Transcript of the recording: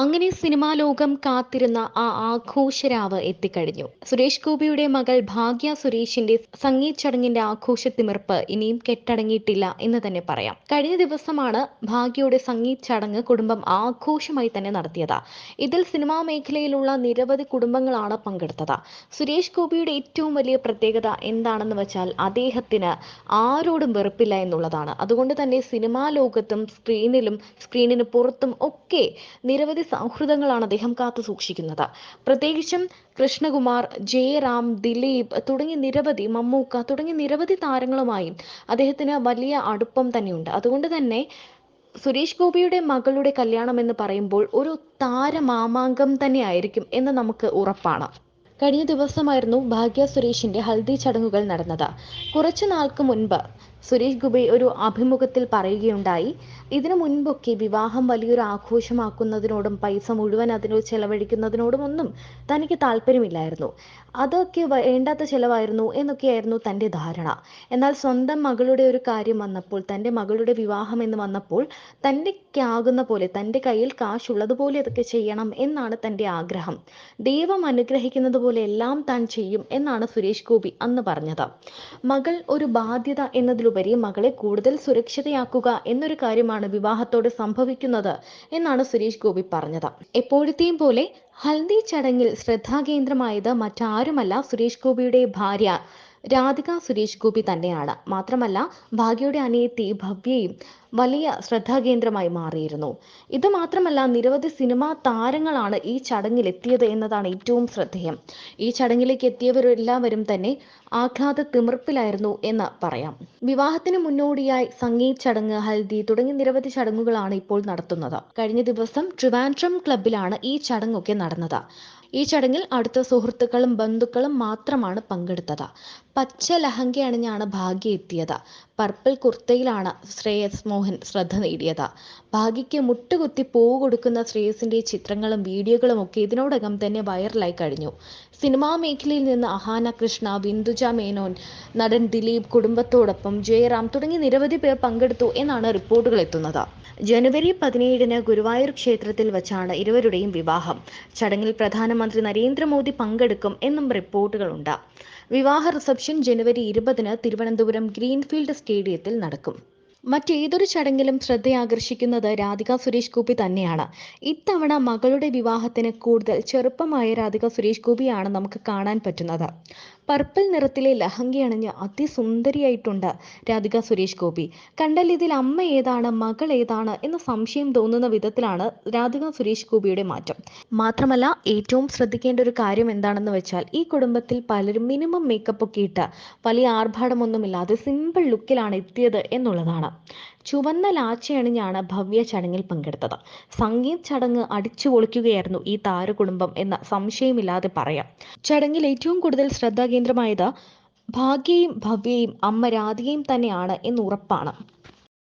അങ്ങനെ സിനിമാ ലോകം കാത്തിരുന്ന ആ ആഘോഷരാവ് എത്തിക്കഴിഞ്ഞു. സുരേഷ് ഗോപിയുടെ മകൾ ഭാഗ്യ സുരേഷിന്റെ സംഗീത് ചടങ്ങിന്റെ ആഘോഷത്തിമിർപ്പ് ഇനിയും കെട്ടടങ്ങിയിട്ടില്ല എന്ന് തന്നെ പറയാം. കഴിഞ്ഞ ദിവസമാണ് ഭാഗ്യയുടെ സംഗീത് ചടങ്ങ് കുടുംബം ആഘോഷമായി തന്നെ നടത്തിയത്. ഇതിൽ സിനിമാ മേഖലയിലുള്ള നിരവധി കുടുംബങ്ങളാണ് പങ്കെടുത്തത്. സുരേഷ് ഗോപിയുടെ ഏറ്റവും വലിയ പ്രത്യേകത എന്താണെന്ന് വെച്ചാൽ അദ്ദേഹത്തിന് ആരോടും വെറുപ്പില്ല എന്നുള്ളതാണ്. അതുകൊണ്ട് തന്നെ സിനിമാ ലോകത്തും സ്ക്രീനിലും സ്ക്രീനിന് പുറത്തും ഒക്കെ നിരവധി സൗഹൃദങ്ങളാണ് അദ്ദേഹം കാത്തു സൂക്ഷിക്കുന്നത്. പ്രത്യേകിച്ചും കൃഷ്ണകുമാർ ജയറാം ദിലീപ് തുടങ്ങി നിരവധി മമ്മൂക്ക തുടങ്ങി നിരവധി താരങ്ങളുമായും അദ്ദേഹത്തിന് വലിയ അടുപ്പം തന്നെയുണ്ട്. അതുകൊണ്ട് തന്നെ സുരേഷ് ഗോപിയുടെ മകളുടെ കല്യാണം എന്ന് പറയുമ്പോൾ ഒരു താരമാമാങ്കം തന്നെയായിരിക്കും എന്ന് നമുക്ക് ഉറപ്പാണ്. കഴിഞ്ഞ ദിവസമായിരുന്നു ഭാഗ്യ സുരേഷിന്റെ ഹൽദി ചടങ്ങുകൾ നടന്നത്. കുറച്ചു നാൾക്ക് മുൻപ് സുരേഷ് ഗോപി ഒരു അഭിമുഖത്തിൽ പറയുകയുണ്ടായി ഇതിനു മുൻപൊക്കെ വിവാഹം വലിയൊരു ആഘോഷമാക്കുന്നതിനോടും പൈസ മുഴുവൻ അതിന് ചെലവഴിക്കുന്നതിനോടും ഒന്നും തനിക്ക് താല്പര്യമില്ലായിരുന്നു. അതൊക്കെ വേണ്ടാത്ത ചെലവായിരുന്നു എന്നൊക്കെയായിരുന്നു തന്റെ ധാരണ. എന്നാൽ സ്വന്തം മകളുടെ ഒരു കാര്യം വന്നപ്പോൾ തന്റെ മകളുടെ വിവാഹം എന്ന് വന്നപ്പോൾ തന്റെക്കാകുന്ന പോലെ തന്റെ കയ്യിൽ കാശുള്ളതുപോലെ അതൊക്കെ ചെയ്യണം എന്നാണ് തന്റെ ആഗ്രഹം. ദൈവം അനുഗ്രഹിക്കുന്നത് പോലെ എല്ലാം താൻ ചെയ്യും എന്നാണ് സുരേഷ് ഗോപി അന്ന് പറഞ്ഞത്. മകൾ ഒരു ബാധ്യത എന്നതിലുപരി മകളെ കൂടുതൽ സുരക്ഷിതയാക്കുക എന്നൊരു കാര്യമാണ് വിവാഹത്തോട് സംഭവിക്കുന്നത് എന്നാണ് സുരേഷ് ഗോപി പറഞ്ഞത്. എപ്പോഴത്തെയും പോലെ ഹൽദി ചടങ്ങിൽ ശ്രദ്ധാകേന്ദ്രമായത് മറ്റാരുമല്ല സുരേഷ് ഗോപിയുടെ ഭാര്യ. രാധിക സുരേഷ് ഗോപി തന്നെയാണ്. മാത്രമല്ല ഭാഗ്യയുടെ അനിയത്തി ഭവ്യയും വലിയ ശ്രദ്ധാകേന്ദ്രമായി മാറിയിരുന്നു. ഇത് മാത്രമല്ല നിരവധി സിനിമാ താരങ്ങളാണ് ഈ ചടങ്ങിൽ എത്തിയത് എന്നതാണ് ഏറ്റവും ശ്രദ്ധേയം. ഈ ചടങ്ങിലേക്ക് എത്തിയവരെല്ലാവരും തന്നെ ആഹ്ലാദ തിമിർപ്പിലായിരുന്നു എന്ന് പറയാം. വിവാഹത്തിന് മുന്നോടിയായി സംഗീത് ചടങ്ങ് ഹൽദി തുടങ്ങിയ നിരവധി ചടങ്ങുകളാണ് ഇപ്പോൾ നടത്തുന്നത്. കഴിഞ്ഞ ദിവസം ട്രിവാൻഡ്രം ക്ലബിലാണ് ഈ ചടങ്ങൊക്കെ നടന്നത്. ഈ ചടങ്ങിൽ അടുത്ത സുഹൃത്തുക്കളും ബന്ധുക്കളും മാത്രമാണ് പങ്കെടുത്തത്. പച്ച ലഹങ്ക അണിഞ്ഞാണ് ഭാഗ്യ എത്തിയത്. പർപ്പിൾ കുർത്തയിലാണ് ശ്രേയസ് മോഹൻ ശ്രദ്ധ നേടിയത്. ഭാഗ്യയ്ക്ക് മുട്ടുകുത്തി പൂവ് കൊടുക്കുന്ന ശ്രേയസിന്റെ ചിത്രങ്ങളും വീഡിയോകളും ഒക്കെ ഇതിനോടകം തന്നെ വൈറലായി കഴിഞ്ഞു. സിനിമാ മേഖലയിൽ നിന്ന് അഹാന കൃഷ്ണ ബിന്ദുജ മേനോൻ നടൻ ദിലീപ് കുടുംബത്തോടൊപ്പം ജയറാം തുടങ്ങി നിരവധി പേർ പങ്കെടുത്തു എന്നാണ് റിപ്പോർട്ടുകൾ എത്തുന്നത്. ജനുവരി പതിനേഴിന് ഗുരുവായൂർ ക്ഷേത്രത്തിൽ വച്ചാണ് ഇരുവരുടെയും വിവാഹം. ചടങ്ങിൽ പ്രധാനമന്ത്രി നരേന്ദ്രമോദി പങ്കെടുക്കും എന്നും റിപ്പോർട്ടുകളുണ്ട്. വിവാഹ റിസപ്ഷൻ ജനുവരി ഇരുപതിന് തിരുവനന്തപുരം ഗ്രീൻഫീൽഡ് സ്റ്റേഡിയത്തിൽ നടക്കും. മറ്റേതൊരു ചടങ്ങിലും ശ്രദ്ധയാകർഷിക്കുന്നത് രാധിക സുരേഷ് ഗോപി തന്നെയാണ്. ഇത്തവണ മകളുടെ വിവാഹത്തിന് കൂടുതൽ ചെറുപ്പമായ രാധിക സുരേഷ് ഗോപിയാണ് നമുക്ക് കാണാൻ പറ്റുന്നത്. പർപ്പിൾ നിറത്തിലെ ലഹങ്ക അണിഞ്ഞ് അതിസുന്ദരിയായിട്ടുണ്ട് രാധിക സുരേഷ് ഗോപി. കണ്ടാൽ ഇതിൽ അമ്മ ഏതാണ് മകൾ ഏതാണ് എന്ന സംശയം തോന്നുന്ന വിധത്തിലാണ് രാധിക സുരേഷ് ഗോപിയുടെ മാറ്റം. മാത്രമല്ല ഏറ്റവും ശ്രദ്ധിക്കേണ്ട ഒരു കാര്യം എന്താണെന്ന് വെച്ചാൽ ഈ കുടുംബത്തിൽ പലരും മിനിമം മേക്കപ്പ് ഒക്കെ ഇട്ട് വലിയ ആർഭാടമൊന്നുമില്ലാതെ സിമ്പിൾ ലുക്കിലാണ് എത്തിയത് എന്നുള്ളതാണ്. ചുവന്ന ലാച്ചയണിഞ്ഞാണ് ഭവ്യ ചടങ്ങിൽ പങ്കെടുത്തത്. സംഗീത് ചടങ്ങ് അടിച്ചു പൊളിക്കുകയായിരുന്നു ഈ താരകുടുംബം എന്ന സംശയമില്ലാതെ പറയാം. ചടങ്ങിൽ ഏറ്റവും കൂടുതൽ ശ്രദ്ധാകേന്ദ്രമായത് ഭാഗ്യയും ഭവ്യയും അമ്മ രാധികയും തന്നെയാണ് എന്ന് ഉറപ്പാണ്